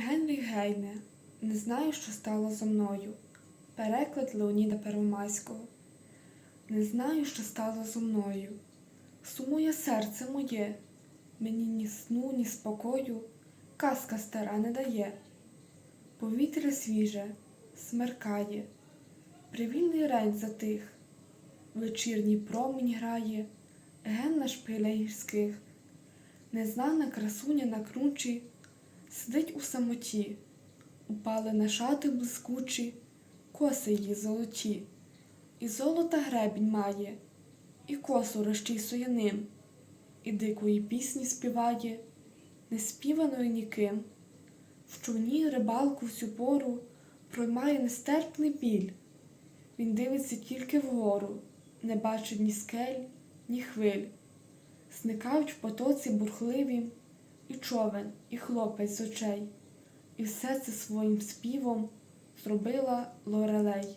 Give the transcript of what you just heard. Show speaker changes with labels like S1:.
S1: Генрі Гейне, не знаю, що стало зо мною. Переклад Леоніда Первомайського. Не знаю, що стало зо мною. Сумує серце моє, мені ні сну, ні спокою, казка стара не дає. Повітря свіже, смеркає, привільний рень затих, вечірній промінь грає, ген на шпилях гірських. Незнана красуня на кручі сидить у самоті, упали на шати блискучі, коси її золоті, і золота гребінь має, і косу розчісує ним, і дикої пісні співає, не співаної ніким. В човні рибалку всю пору проймає нестерпний біль. Він дивиться тільки вгору, не бачить ні скель, ні хвиль. Зникають в потоці бурхливім і човен, і хлопець з очей, і все це своїм співом зробила Лорелей.